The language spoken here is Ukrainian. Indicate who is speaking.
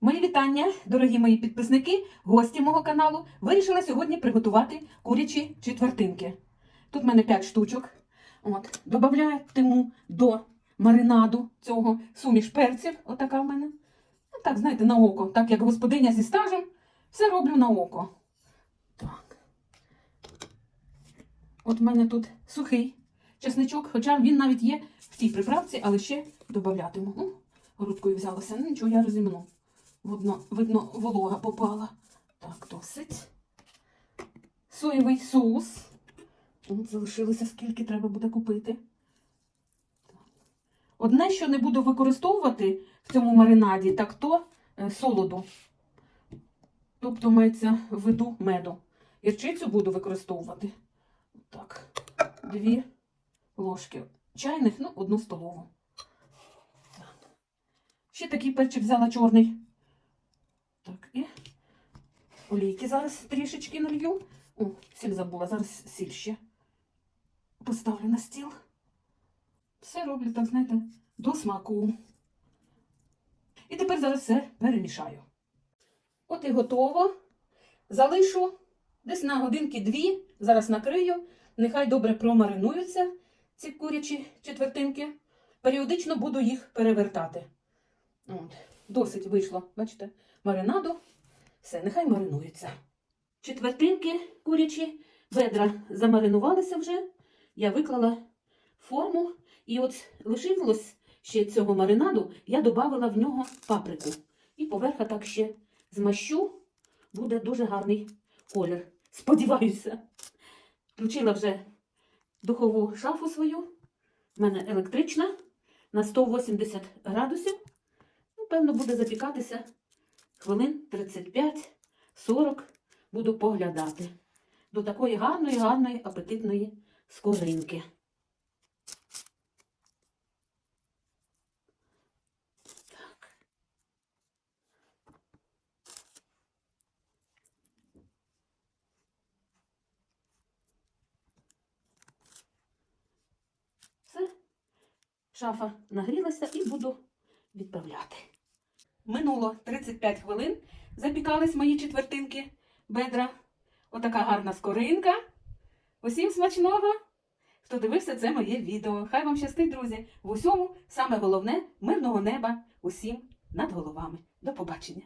Speaker 1: Мої вітання, дорогі мої підписники, гості мого каналу. Вирішила сьогодні приготувати курячі четвертинки. Тут в мене 5 штучок. От, Добавлятиму до маринаду цього суміш перців. Отака в мене. Ну, так, знаєте, на око. Так як господиня зі стажем, все роблю на око. Так. От в мене тут сухий чесничок, хоча він навіть є в цій приправці, але ще додатиму. Грудкою взялася. Ну, нічого, я розімну. Видно, видно, волога попала. Так, досить. Соєвий соус. От залишилося скільки треба буде купити. Одне, що не буду використовувати в цьому маринаді, так то е, солоду. Тобто мається в виду меду. Гірчицю буду використовувати. Так, дві ложки чайних, ну, одну столову. Ще такий перчик взяла чорний. Олійки зараз трішечки налью. О, сіль забула, зараз сіль ще поставлю на стіл. Все роблю, так, знаєте, до смаку. І тепер зараз все перемішаю. От і готово. Залишу десь на годинки дві. Зараз накрию. Нехай добре промаринуються ці курячі четвертинки. Періодично буду їх перевертати. От. Досить вийшло, бачите, маринаду. Все, нехай маринуються. Четвертинки курячі, бедра замаринувалися вже. Я виклала форму. І от лишилось ще цього маринаду, я додала в нього паприку. І поверха так ще змащу. Буде дуже гарний колір. Сподіваюся. Включила вже духову шафу свою. У мене електрична на 180 градусів. Ну, певно, буде запікатися хвилин 35-40. Буду поглядати до такої гарної, гарної, апетитної скоринки. Шафа нагрілася і буду відправляти. Минуло 35 хвилин. Запікались мої четвертинки бедра. Отака гарна скоринка. Усім смачного! Хто дивився це моє відео. Хай вам щастить, друзі! В усьому саме головне мирного неба усім над головами. До побачення!